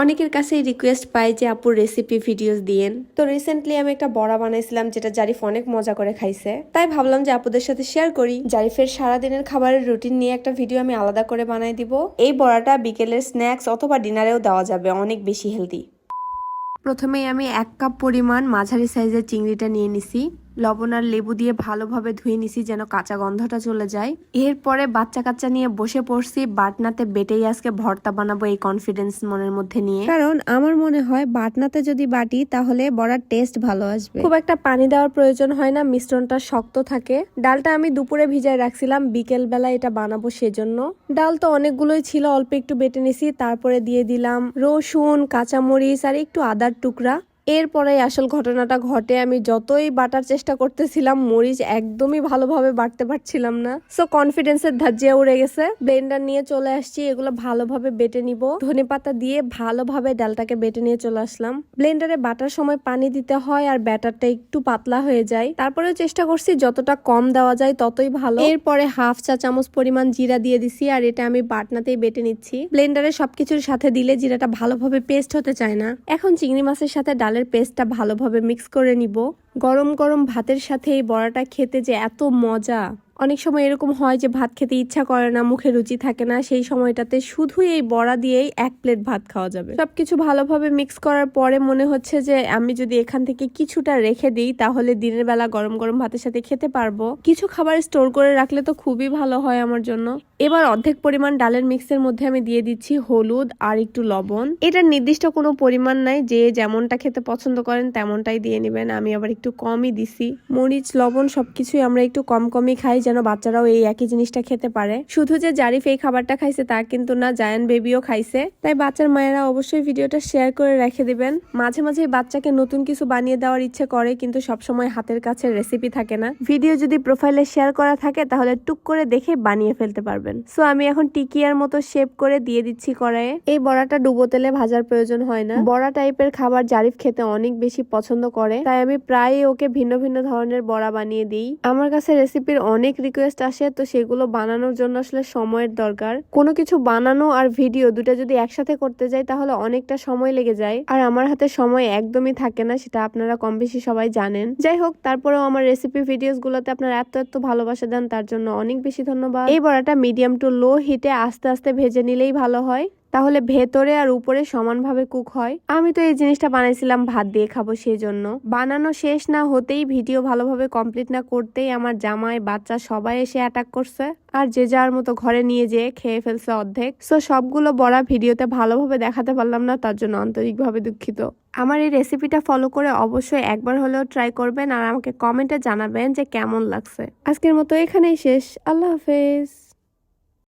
অনেকের কাছেই রিকোয়েস্ট পাই যে আপুর রেসিপি ভিডিওস দিয়েন। তো রিসেন্টলি আমি একটা বড়া বানাইছিলাম, যেটা জারিফ অনেক মজা করে খাইছে। তাই ভাবলাম যে, আপুদের সাথে শেয়ার করি। জারিফের সারাদিনের খাবারের রুটিন নিয়ে একটা ভিডিও আমি আলাদা করে বানাই দিব। এই বড়াটা বিকেলের স্ন্যাক্স অথবা ডিনারেও দেওয়া যাবে, অনেক বেশি হেলদি প্রথমেই আমি এক কাপ পরিমাণ মাঝারি সাইজের চিংড়িটা নিয়ে নিছি। লবণ আর লেবু দিয়ে ভালোভাবে ধুয়ে নিছি যেন কাঁচা গন্ধটা চলে যায়। এরপরে বাচ্চা কাচ্চা নিয়ে বসে পড়ছি বাটনাতে বেটেই আজকে ভর্তা বানাবো এই কনফিডেন্স মনের মধ্যে নিয়ে। কারণ আমার মনে হয় বাটনাতে যদি বাটি তাহলে বড়ার টেস্ট ভালো আসবে। খুব একটা পানি দেওয়ার প্রয়োজন হয় না মিশ্রণটা শক্ত থাকে। ডালটা আমি দুপুরে ভিজায় রাখছিলাম বিকেল বেলা এটা বানাবো সেজন্য। ডাল তো অনেকগুলোই ছিল অল্প একটু বেটে নিছি তারপরে দিয়ে দিলাম রসুন কাঁচামরিচ আর একটু আদার টুকরা। এরপরে আসল ঘটনাটা ঘটে। আমি যতই বাটার চেষ্টা করতেছিলাম, মরিচ একদমই ভালোভাবে বাটতে পারছিলাম না। সো কনফিডেন্সের ধাজিয়া উড়ে গেছে। ব্লেন্ডার নিয়ে চলে আসছি, এগুলো ভালোভাবে বেটে নিব। ধনে পাতা দিয়ে ভালোভাবে ডালটাকে বেটে নিয়ে চলে আসলাম। ব্লেন্ডারে বাটার সময় পানি দিতে হয় আর ব্যাটারটা একটু পাতলা হয়ে যায়। তারপরেও চেষ্টা করছি, যতটা কম দেওয়া যায় ততই ভালো। এরপরে হাফ চা চামচ পরিমাণ জিরা দিয়ে দিছি আর এটা আমি বাটনাতেই বেটে নিচ্ছি। ব্লেন্ডারে সবকিছুর সাথে দিলে জিরাটা ভালোভাবে পেস্ট হতে চায় না। এখন চিংড়ি মাছের সাথে ডালের পেস্টটা ভালোভাবে মিক্স করে নিব। গরম গরম ভাতের সাথে এই বড়াটা খেতে যে এত মজা। অনেক সময় এরকম হয় যে ভাত খেতে ইচ্ছা করে না, মুখে রুচি থাকে না, সেই সময়টাতে শুধু এই বড়া দিয়েই এক প্লেট ভাত খাওয়া যাবে। সবকিছু ভালোভাবে মিক্স করার পরে মনে হচ্ছে যে আমি যদি এখান থেকে কিছুটা রেখে দিই, তাহলে দিনের বেলা গরম গরম ভাতের সাথে খেতে পারব। কিছু খাবার স্টোর করে রাখলে তো খুবই ভালো হয় আমার জন্য। এবার অর্ধেক পরিমাণ ডালের মিক্সের মধ্যে আমি দিয়ে দিচ্ছি হলুদ আর একটু লবণ। এটার নির্দিষ্ট কোনো পরিমাণ নাই, যে যেমনটা খেতে পছন্দ করেন তেমনটাই দিয়ে নেবেন। আমি আবার একটু কমই দিছি। মরিচ, লবণ সবকিছুই আমরা একটু কম কমই খাই যেন বাচ্চারাও এই একই জিনিসটা খেতে পারে। শুধু যে জারিফ এই খাবারটা খাইছে তা কিন্তু না, জায়ান বেবিও খাইছে। তাই বাচ্চার মায়েরা অবশ্যই ভিডিওটা শেয়ার করে রেখে দিবেন। মাঝে মাঝে বাচ্চাকে নতুন কিছু বানিয়ে দেওয়ার ইচ্ছে করে, কিন্তু সবসময় হাতের কাছে রেসিপি থাকে না। ভিডিও যদি প্রোফাইলে শেয়ার করা থাকে, তাহলে টুক করে দেখে বানিয়ে ফেলতে পারবেন। সো আমি এখন টিকিয়ার মতো শেপ করে দিয়ে দিচ্ছি কড়াইয়ে। এই বড়াটা ডুবো তেলে ভাজার প্রয়োজন হয় না। বড়া টাইপের খাবার জারিফ খেতে অনেক বেশি পছন্দ করে। তাই আমি প্রায় ওকে ভিন্ন ভিন্ন ধরনের বড়া বানিয়ে দিই। আমার কাছে রেসিপির অনেক রিকোয়েস্ট আসে, তো সেগুলো বানানোর জন্য আসলে সময়ের দরকার। কোনো কিছু বানানো আর ভিডিও দুটো যদি একসাথে করতে যাই, তাহলে অনেকটা সময় লেগে যায়। আর আমার হাতে সময় একদমই থাকে না, সেটা আপনারা কম বেশি সবাই জানেন। যাই হোক, তারপরেও আমার রেসিপি ভিডিওস গুলোতে আপনারা এত এত ভালোবাসা দেন, তার জন্য অনেক বেশি ধন্যবাদ। এই বড়াটা মিডিয়াম টু লো হিটে আস্তে আস্তে ভেজে নিলেই ভালো হয়। তাহলে ভেতরে আর উপরে সমানভাবে কুক হয়। আমি তো এই জিনিসটা বানাইছিলাম, ভাত দিয়ে খাব সেই জন্য বানানো শেষ না হতেই ভিডিও ভালোভাবে কমপ্লিট না করতেই আমার জামাই, বাচ্চা সবাই এসে অ্যাটাক করছে। আর যে যার মতো ঘরে নিয়ে যেয়ে খেয়ে ফেলছে অর্ধেক। সো সবগুলো বড়া ভিডিওতে ভালোভাবে দেখাতে পারলাম না, তার জন্য আন্তরিকভাবে দুঃখিত। আমার এই রেসিপিটা ফলো করে অবশ্যই একবার হলেও ট্রাই করবেন আর আমাকে কমেন্টে জানাবেন যে কেমন লাগছে। আজকের মতো এখানেই শেষ। আল্লাহ হাফেজ।